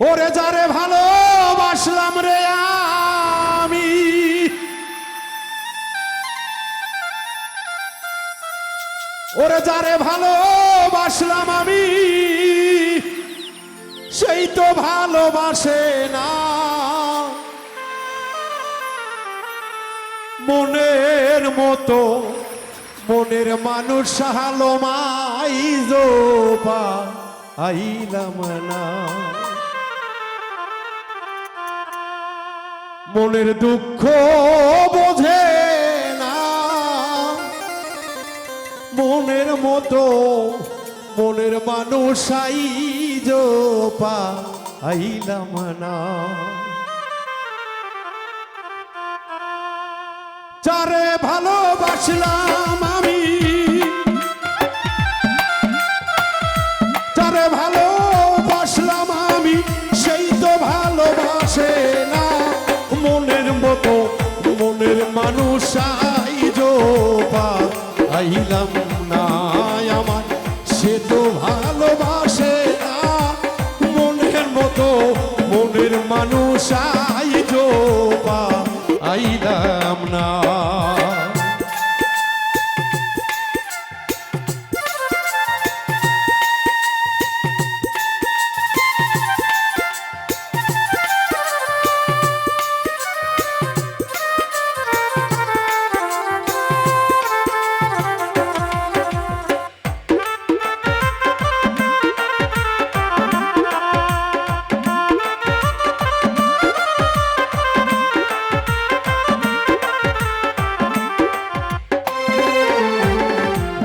ওরে যারে ভালোবাসলাম রে আমি। ওরে যারে ভালোবাসলাম আমি, সেই তো ভালোবাসে না। মনের মতো, মনের মানুষ হালো মাই জোপা, আইলাম না। মনের দুঃখ বোঝে না। মনের মতো মনের মানুষ আই জোপা আইলাম না। চারে ভালোবাসলাম আইলাম না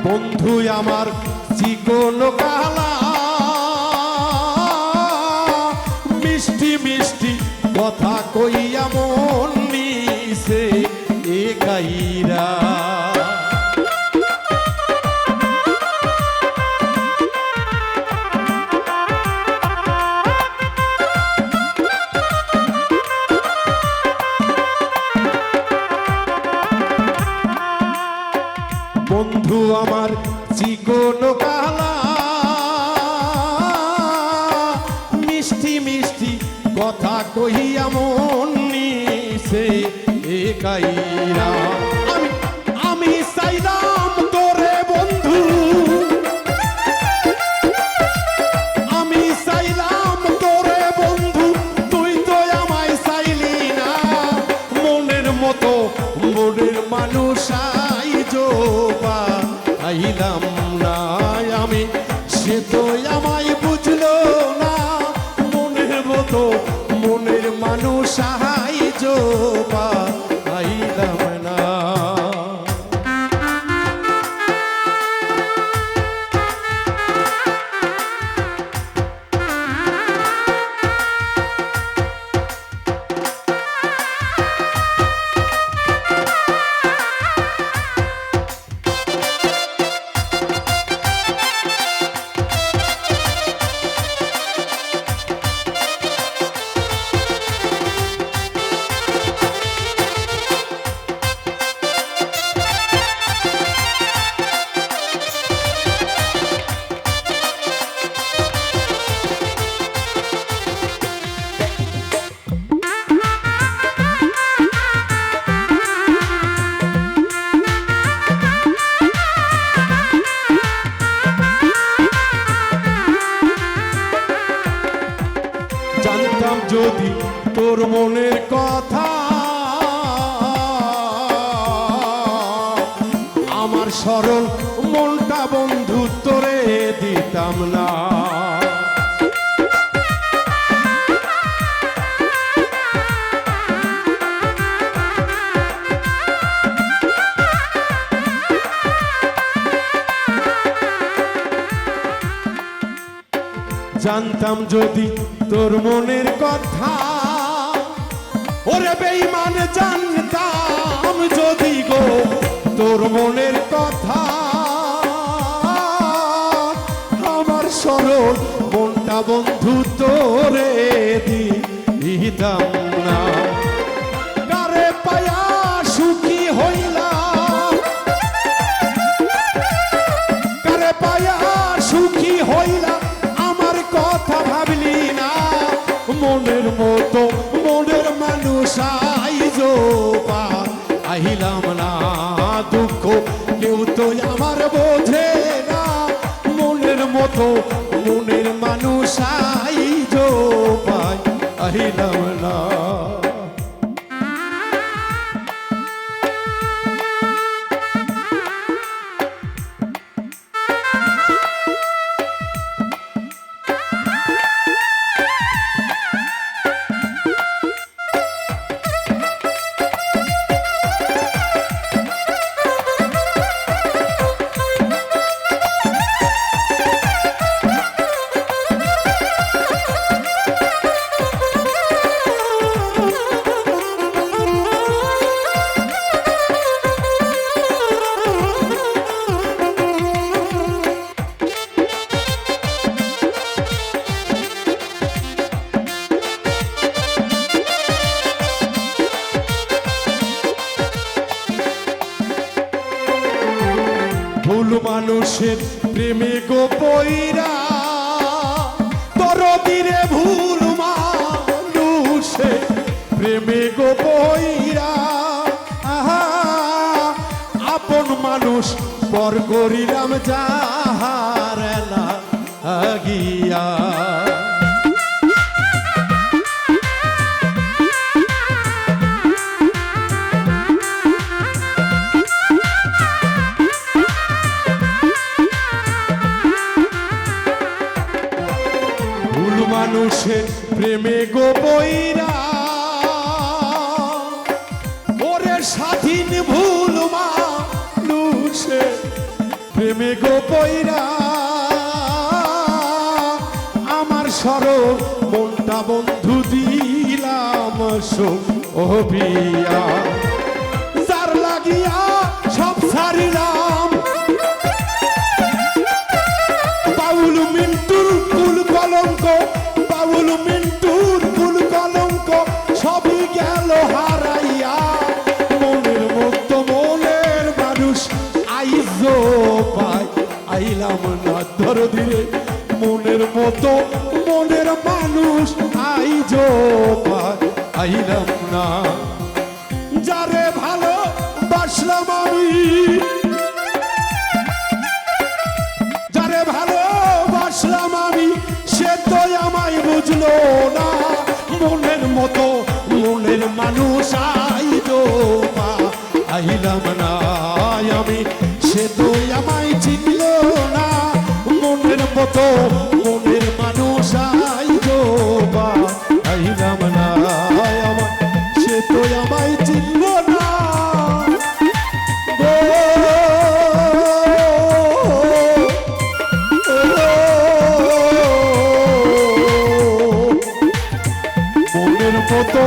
বন্ধু আমার চিকন কালা। মিষ্টি মিষ্টি কথা কইয়া মন নিছে এ গাইরা। বন্ধু আমার চিকন কালা। মিষ্টি মিষ্টি কথা কহিয়া মন নিছে এ আইলাম না যদি তোর মনের কথা আমার সরল মনটা বন্ধু তোরে দিতাম না। জানতাম যদি তোর মনের কথা। ওরে বেইমান জানতাম যদি গো তোর মনের কথা। আমার সরল মনটা বন্ধু তোরে দিতাম মানুষ আইজ আহিলাম না দুঃখ। কেউ তো আমার বোঝে না, মনের মতো মনের মানুষ আইজো পাই আহিলাম না ভুল মানুষের প্রেমে গো পইরা, দরদিরে ভুল মানুষের প্রেমে গো পইরা। আপন মানুষ পর করিলাম যাহার না মানুষের প্রেমে গো বইরা ওরে স্বাধীন ভুল মানুষের প্রেমে গো বইরা আমার সরল মনটা বন্ধু দিলাম বিয়া যার লাগিয়া সব ছাড়িলাম দিলে মনের মতো মনের মানুষ আইজ পাই আইলাম না। যারে ভালো বাসলাম আমি, যারে ভালোবাসলাম আমি, সে তো আমায় বুঝলো না। মনের মতো মনের মানুষ মতো মনের মানুষ আইলো বা। আইলাম না আমার সে তো আমায় চিনল না। মনের মতো